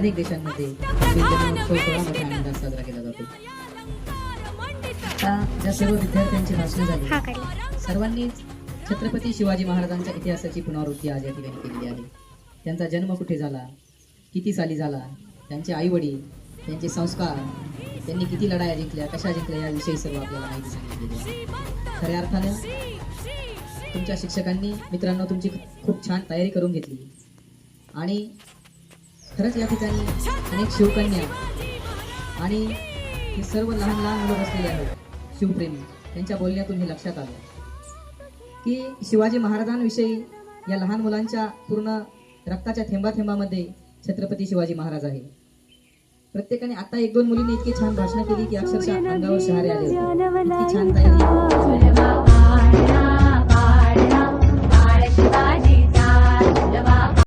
अनेक देशांमध्ये साजरा केला जातो? आता ज्या सर्व विद्यार्थ्यांची भाषणे झाली सर्वांनीच छत्रपती शिवाजी महाराजांच्या इतिहासाची पुनरावृत्ती आज या ठिकाणी केलेली आहे. त्यांचा जन्म कुठे झाला किती साली झाला त्यांचे आई वडील त्यांचे संस्कार त्यांनी किती लढाया जिंकल्या कशा जिंकल्या याविषयी सर्व आपल्याला माहिती सांगितलेली आहे. खऱ्या अर्थानं तुमच्या शिक्षकांनी मित्रांनो तुमची खूप छान तयारी करून घेतली. आणि खरंच या ठिकाणी अनेक शिवकन्या आणि हे सर्व लहान लहान मुलं बसलेले आहेत शिवप्रेमी. त्यांच्या बोलण्यातून हे लक्षात आलं. की शिवाजी महाराजांविषयी या लहान मुलांच्या पूर्ण रक्ताच्या थेंबाथेंबामध्ये छत्रपती शिवाजी महाराज आहे. प्रत्येकाने आता एक दोन मुलींनी इतकी छान भाषणं केली की अक्षरशः अंगावर शहारे आले इतकी छान तयारी.